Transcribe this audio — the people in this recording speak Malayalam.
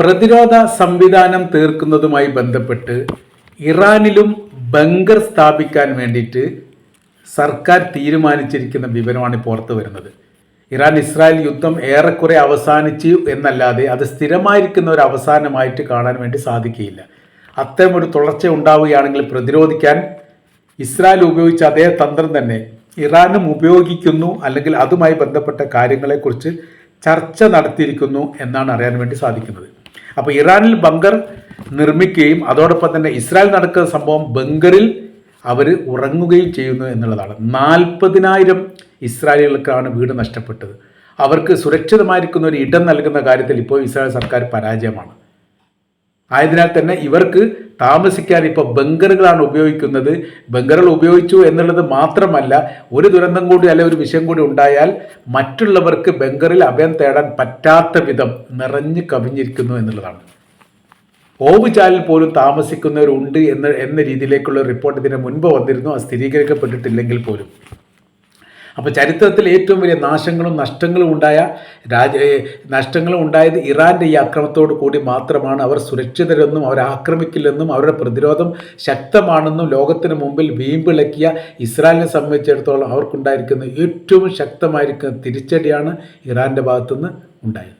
പ്രതിരോധ സംവിധാനം തീർക്കുന്നതുമായി ബന്ധപ്പെട്ട് ഇറാനിലും ബങ്കർ സ്ഥാപിക്കാൻ വേണ്ടിയിട്ട് സർക്കാർ തീരുമാനിച്ചിരിക്കുന്ന വിവരമാണ് പുറത്തു വരുന്നത്. ഇറാൻ ഇസ്രായേൽ യുദ്ധം ഏറെക്കുറെ അവസാനിച്ചു എന്നല്ലാതെ അത് സ്ഥിരമായിരിക്കുന്ന ഒരു അവസാനമായിട്ട് കാണാൻ വേണ്ടി സാധിക്കുകയില്ല. അത്തരം ഒരു തുടർച്ച ഉണ്ടാവുകയാണെങ്കിൽ പ്രതിരോധിക്കാൻ ഇസ്രായേൽ ഉപയോഗിച്ച അതേ തന്ത്രം തന്നെ ഇറാനും ഉപയോഗിക്കുന്നു അല്ലെങ്കിൽ അതുമായി ബന്ധപ്പെട്ട കാര്യങ്ങളെക്കുറിച്ച് ചർച്ച നടത്തിയിരിക്കുന്നു എന്നാണ് അറിയാൻ വേണ്ടി സാധിക്കുന്നത്. അപ്പോൾ ഇറാനിൽ ബങ്കർ നിർമ്മിക്കുകയും അതോടൊപ്പം തന്നെ ഇസ്രായേൽ നടക്കുന്ന സംഭവം ബങ്കറിൽ അവർ ഉറങ്ങുകയും ചെയ്യുന്നു എന്നുള്ളതാണ്. നാൽപ്പതിനായിരം ഇസ്രായേലുകൾക്കാണ് വീട് നഷ്ടപ്പെട്ടത്. അവർക്ക് സുരക്ഷിതമായിരിക്കുന്ന ഒരു ഇടം നൽകുന്ന കാര്യത്തിൽ ഇപ്പോൾ ഇസ്രായേൽ സർക്കാർ പരാജയമാണ്. ആയതിനാൽ തന്നെ ഇവർക്ക് താമസിക്കാൻ ഇപ്പോൾ ബങ്കറുകളാണ് ഉപയോഗിക്കുന്നത്. ബങ്കറുകൾ ഉപയോഗിച്ചു എന്നുള്ളത് മാത്രമല്ല ഒരു ദുരന്തം കൂടി അല്ലെ ഒരു വിഷയം കൂടി ഉണ്ടായാൽ മറ്റുള്ളവർക്ക് ബങ്കറിൽ അഭയം തേടാൻ പറ്റാത്ത വിധം നിറഞ്ഞു കവിഞ്ഞിരിക്കുന്നു എന്നുള്ളതാണ്. ഓവുചാലിൽ പോലും താമസിക്കുന്നവരുണ്ട് എന്ന എന്ന രീതിയിലേക്കുള്ള റിപ്പോർട്ട് ഇതിന് മുൻപ് വന്നിരുന്നു. അത് സ്ഥിരീകരിക്കപ്പെട്ടിട്ടില്ലെങ്കിൽ പോലും. അപ്പോൾ ചരിത്രത്തിൽ ഏറ്റവും വലിയ നാശങ്ങളും നഷ്ടങ്ങളും ഉണ്ടായ രാജ നഷ്ടങ്ങളും ഉണ്ടായത് ഇറാന്റെ ഈ ആക്രമണത്തോടു കൂടി മാത്രമാണ്. അവർ സുരക്ഷിതരെന്നും അവർ ആക്രമിക്കില്ലെന്നും അവരുടെ പ്രതിരോധം ശക്തമാണെന്നും ലോകത്തിന് മുമ്പിൽ വീമ്പിളക്കിയ ഇസ്രായേലിനെ സംബന്ധിച്ചിടത്തോളം അവർക്കുണ്ടായിരിക്കുന്ന ഏറ്റവും ശക്തമായിരിക്കുന്ന തിരിച്ചടിയാണ് ഇറാന്റെ ഭാഗത്തുനിന്ന് ഉണ്ടായത്.